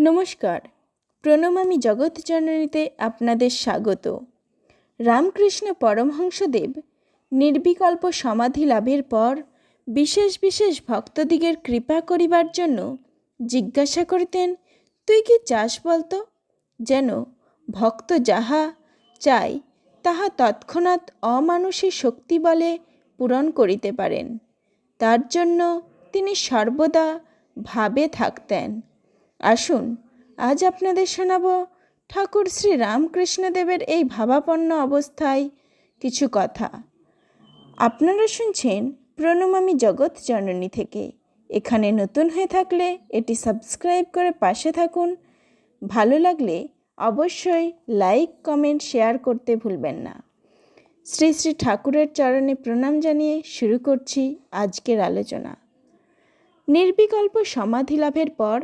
নমস্কার। প্রণমামী জগৎজননীতে আপনাদের স্বাগত। রামকৃষ্ণ পরমহংসদেব নির্বিকল্প সমাধি লাভের পর বিশেষ বিশেষ ভক্তদিগের কৃপা করিবার জন্য জিজ্ঞাসা করিতেন, তুই কি চাস বলতো? যেন ভক্ত যাহা চায়, তাহা তৎক্ষণাৎ অমানুষী শক্তি বলে পূরণ করিতে পারেন। তার জন্য তিনি সর্বদা ভাবে থাকতেন। আসুন, আজ আপনাদের শোনাব ঠাকুর শ্রী রামকৃষ্ণদেবের এই ভাবাপন্ন অবস্থায় কিছু কথা। আপনারা শুনছেন প্রণমামী জগৎ জননী থেকে। এখানে নতুন হয়ে থাকলে এটি সাবস্ক্রাইব করে পাশে থাকুন। ভালো লাগলে অবশ্যই লাইক, কমেন্ট, শেয়ার করতে ভুলবেন না। শ্রী শ্রী ঠাকুরের চরণে প্রণাম জানিয়ে শুরু করছি আজকের আলোচনা। নির্বিকল্প সমাধি লাভের পর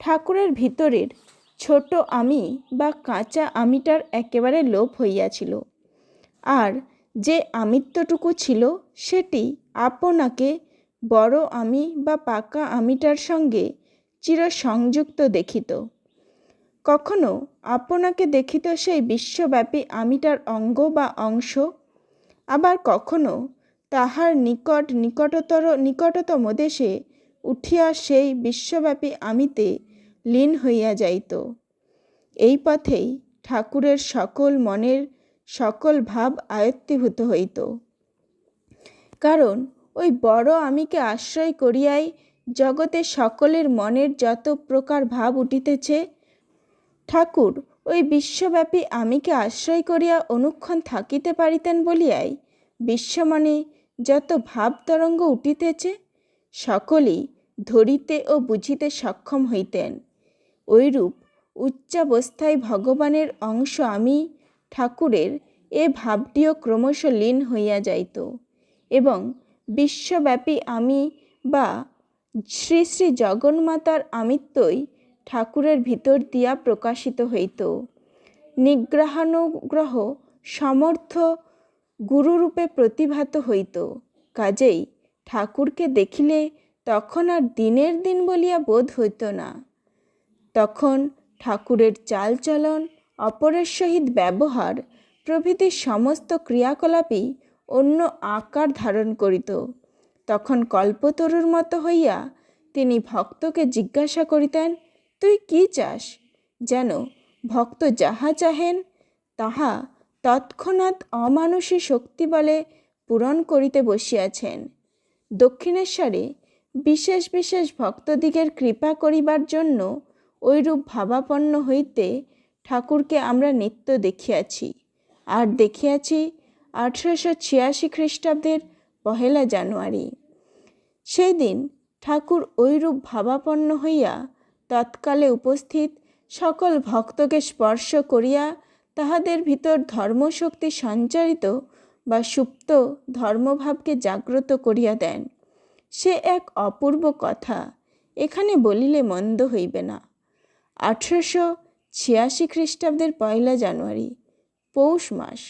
ঠাকুরের ভিতরের ছোট আমি বা কাঁচা আমিটার একেবারে লোপ হইয়াছিল। আর যে আমিত্বটুকু ছিল সেটি আপনাকে বড় আমি বা পাকা আমিটার সঙ্গে চির সংযুক্ত দেখিত। কখনো আপনাকে দেখিত সেই বিশ্বব্যাপী আমিটার অঙ্গ বা অংশ, আবার কখনো তাহার নিকট নিকটতর নিকটতম দেশে উঠিয়া সেই বিশ্বব্যাপী আমিতে লীন হইয়া যাইত। এই পথেই ঠাকুরের সকল মনের সকল ভাব আয়ত্তীভূত হইত। কারণ ওই বড় আমিকে আশ্রয় করিয়াই জগতে সকলের মনের যত প্রকার ভাব উঠিতেছে, ঠাকুর ওই বিশ্বব্যাপী আমিকে আশ্রয় করিয়া অনুক্ষণ থাকিতে পারিতেন বলিয়াই বিশ্বমনে যত ভাব তরঙ্গ উঠিতেছে, সকলেই ধরিতে ও বুঝিতে সক্ষম হইতেন। ওইরূপ উচ্চাবস্থায় ভগবানের অংশ আমি ঠাকুরের, এ ভাবটিও ক্রমশ লীন হইয়া যাইত এবং বিশ্বব্যাপী আমি বা শ্রী শ্রী জগন্মাতার আমিত্বই ঠাকুরের ভিতর দিয়া প্রকাশিত হইত। নিগ্রহানুগ্রহ সমর্থ গুরুরূপে প্রতিভাত হইত। কাজেই ঠাকুরকে দেখিলে তখন আর দিনের দিন বলিয়া বোধ হইত না। তখন ঠাকুরের চালচলন, অপরের সহিত ব্যবহার প্রভৃতি সমস্ত ক্রিয়াকলাপই অন্য আকার ধারণ করিত। তখন কল্পতরুর মতো হইয়া তিনি ভক্তকে জিজ্ঞাসা করিতেন, তুই কি চাস? যেন ভক্ত যাহা চাহেন, তাহা তৎক্ষণাৎ অমানুষী শক্তি বলে পূরণ করিতে বসিয়াছেন। দক্ষিণেশ্বরে বিশেষ বিশেষ ভক্তদিগের কৃপা করিবার জন্য ওইরূপ ভাবাপন্ন হইতে ঠাকুরকে আমরা নিত্য দেখিয়াছি। আর দেখিয়াছি আঠেরোশো ছিয়াশি খ্রিস্টাব্দের পহেলা জানুয়ারি। সেই দিন ঠাকুর ওইরূপ ভাবাপন্ন হইয়া তৎকালে উপস্থিত সকল ভক্তকে স্পর্শ করিয়া তাহাদের ভিতর ধর্মশক্তি সঞ্চারিত বা সুপ্ত ধর্মভাবকে জাগ্রত করিয়া দেন। সে এক অপূর্ব কথা। এখানে বলিলে মন্দ হইবে না। আঠেরোশো ছিয়াশি খ্রিস্টাব্দের পয়লা জানুয়ারি, পৌষ মাস।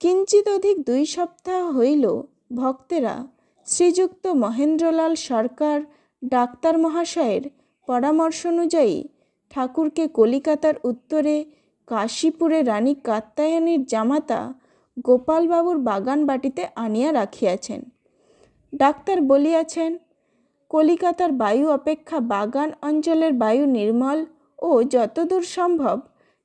কিঞ্চিত অধিক দুই সপ্তাহ হইল ভক্তেরা শ্রীযুক্ত মহেন্দ্রলাল সরকার ডাক্তার মহাশয়ের পরামর্শ অনুযায়ী ঠাকুরকে কলিকাতার উত্তরে কাশীপুরে রানী কাত্তায়নীর জামাতা গোপালবাবুর বাগান বাটিতে আনিয়া রাখিয়াছেন। ডাক্তার বলিয়াছেন কলিকাতার বায়ু অপেক্ষা বাগান অঞ্চলের বায়ু নির্মল ও যতদূর সম্ভব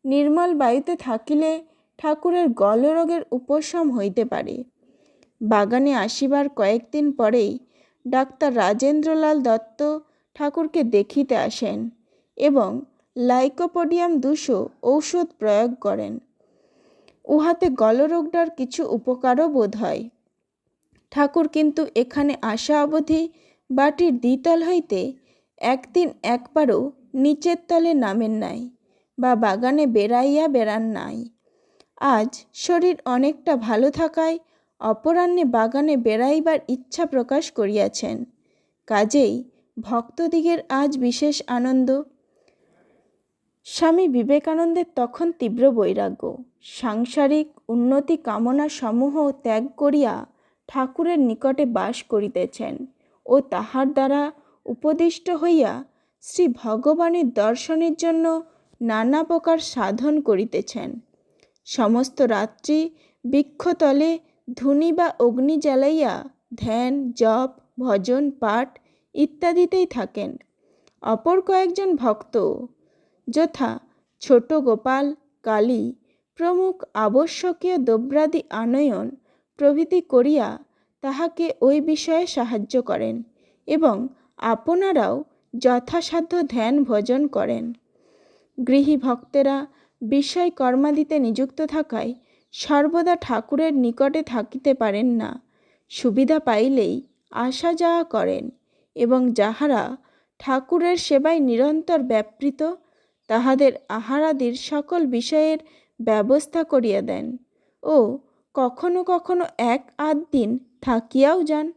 নির্মল বায়ুতে থাকিলে ঠাকুরের গলরোগের উপশম হইতে পারে। বাগানে আসিবার কয়েকদিন পরেই ডাক্তার রাজেন্দ্রলাল দত্ত ঠাকুরকে দেখিতে আসেন এবং লাইকোপোডিয়াম দুশো ঔষধ প্রয়োগ করেন। উহাতে গলরোগটার কিছু উপকারও বোধ হয়। ঠাকুর কিন্তু এখানে আসা অবধি বাটির দ্বিতল হইতে একদিন একবারও নিচের তলে নামেন নাই বা বাগানে বেড়াইয়া বেড়ান নাই। আজ শরীর অনেকটা ভালো থাকায় অপরাহ্নে বাগানে বেড়াইবার ইচ্ছা প্রকাশ করিয়াছেন। কাজেই ভক্তদিগের আজ বিশেষ আনন্দ। স্বামী বিবেকানন্দের তখন তীব্র বৈরাগ্য। সাংসারিক উন্নতি কামনা সমূহ ত্যাগ করিয়া ঠাকুরের নিকটে বাস করিতেছেন। ও তাহার দ্বারা উপদিষ্ট হইয়া শ্রী ভগবানের দর্শনের জন্য নানা প্রকার সাধন করিতেছেন। সমস্ত রাত্রি বৃক্ষতলে ধুনি বা অগ্নি জ্বালাইয়া ধ্যান, জপ, ভজন, পাঠ ইত্যাদিতেই থাকেন। অপর কয়েকজন ভক্ত, যথা ছোট গোপাল, কালী, প্রমুখ আবশ্যকীয় দ্রব্যাদি আনয়ন প্রভৃতি করিয়া তাহাকে ওই বিষয়ে সাহায্য করেন এবং আপনারাও যথাসাধ্য ধ্যান ভজন করেন। গৃহী ভক্তেরা বিষয় কর্মাদিতে নিযুক্ত থাকায় সর্বদা ঠাকুরের নিকটে থাকিতে পারেন না। সুবিধা পাইলেই আসা যাওয়া করেন এবং যাহারা ঠাকুরের সেবায় নিরন্তর ব্যাপৃত, তাহাদের আহারাদির সকল বিষয়ের ব্যবস্থা করিয়া দেন ও কখনো কখনো এক আধ দিন থাকিয়াও যান।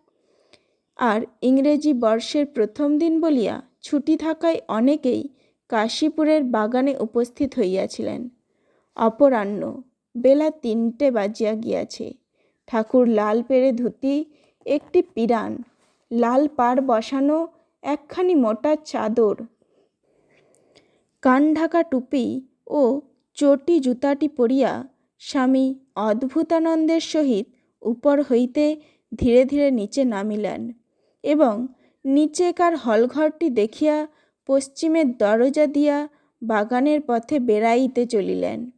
আর ইংরেজি বর্ষের প্রথম দিন বলিয়া ছুটি থাকায় অনেকেই কাশীপুরের বাগানে উপস্থিত হইয়াছিলেন। অপরাহ্ন বেলা তিনটে বাজিয়া গিয়াছে। ঠাকুর লাল পেরে ধুতি, একটি পিরান, লাল পাড় বসানো, একখানি মোটা চাদর কান ঢাকা টুপি ও চটি জুতাটি পরিয়া স্বামী অদ্ভুতানন্দের সহিত উপর হইতে ধীরে ধীরে নিচে নামিলেন এবং নিচেকার হলঘরটি দেখিয়া পশ্চিমের দরজা দিয়া বাগানের পথে বেড়াইতে চলিলেন।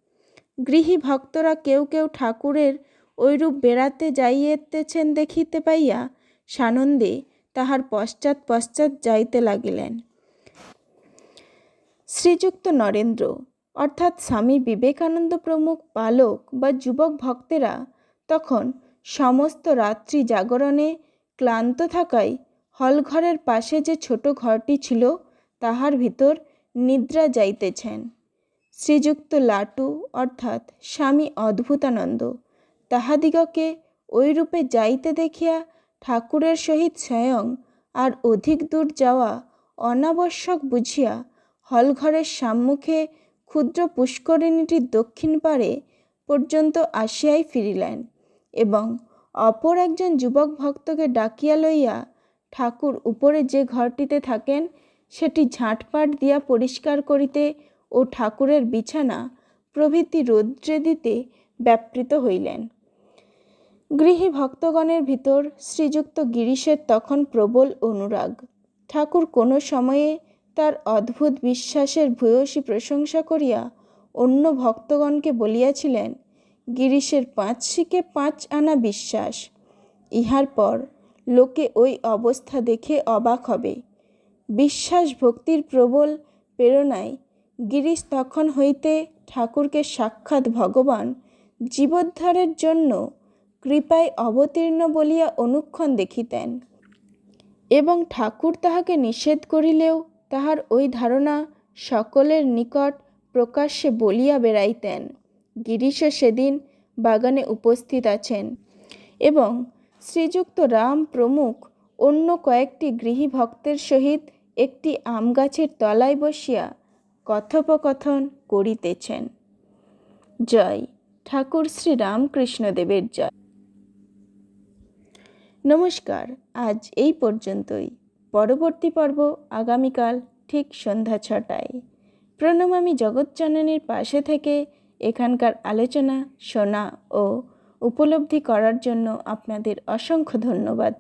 গৃহী ভক্তরা কেউ কেউ ঠাকুরের ঐরূপ বেড়াতে যাইতেছেন দেখিতে পাইয়া সানন্দে তাহার পশ্চাৎ পশ্চাৎ যাইতে লাগিলেন। শ্রীযুক্ত নরেন্দ্র, অর্থাৎ স্বামী বিবেকানন্দ প্রমুখ বালক বা যুবক ভক্তেরা তখন সমস্ত রাত্রি জাগরণে ক্লান্ত থাকায় হলঘরের পাশে যে ছোট ঘরটি ছিল, তাহার ভিতর নিদ্রা যাইতেছেন। শ্রীযুক্ত লাটু, অর্থাৎ স্বামী অদ্ভুতানন্দ, তাহাদিগকে ওইরূপে যাইতে দেখিয়া ঠাকুরের সহিত স্বয়ং আর অধিক দূর যাওয়া অনাবশ্যক বুঝিয়া হলঘরের সম্মুখে ক্ষুদ্র পুষ্করিণীটির দক্ষিণ পারে পর্যন্ত আসিয়াই ফিরিলেন। এবং অপর একজন যুবক ভক্তকে ডাকিয়া লইয়া ঠাকুর উপরে যে ঘরটিতে থাকেন, সেটি ঝাঁটপাট দিয়া পরিষ্কার করিতে ও ঠাকুরের বিছানা প্রভৃতি রৌদ্রে দিতে ব্যাপৃত হইলেন। গৃহী ভক্তগণের ভিতর শ্রীযুক্ত গিরিশের তখন প্রবল অনুরাগ। ঠাকুর কোনো সময়ে তার অদ্ভুত বিশ্বাসের ভূয়সী প্রশংসা করিয়া অন্য ভক্তগণকে বলিয়াছিলেন গিরিশের পাঁচ শিকে পাঁচ আনা বিশ্বাস। ইহার পর লোকে ওই অবস্থা দেখে অবাক হবে। বিশ্বাস ভক্তির প্রবল প্রেরণায় গিরিশ তখন হইতে ঠাকুরকে সাক্ষাৎ ভগবান জীবোদ্ধারের জন্য কৃপায় অবতীর্ণ বলিয়া অনুক্ষণ দেখিতেন এবং ঠাকুর তাহাকে নিষেধ করিলেও তাহার ওই ধারণা সকলের নিকট প্রকাশ্যে বলিয়া বেড়াইতেন। গিরিশও সেদিন বাগানে উপস্থিত আছেন এবং শ্রীযুক্ত রাম প্রমুখ অন্য কয়েকটি গৃহী ভক্তের সহিত একটি আম গাছের তলায় বসিয়া কথোপকথন করিতেছেন। জয়। ঠাকুর শ্রী রামকৃষ্ণদেবের জয়। নমস্কার। আজ এই পর্যন্তই। পরবর্তী পর্ব আগামীকাল ঠিক সন্ধ্যা ছটায়। প্রণমামী জগৎজননীর পাশে থেকে এখানকার আলোচনা শোনা ও উপলব্ধি করার জন্য আপনাদের অসংখ্য ধন্যবাদ।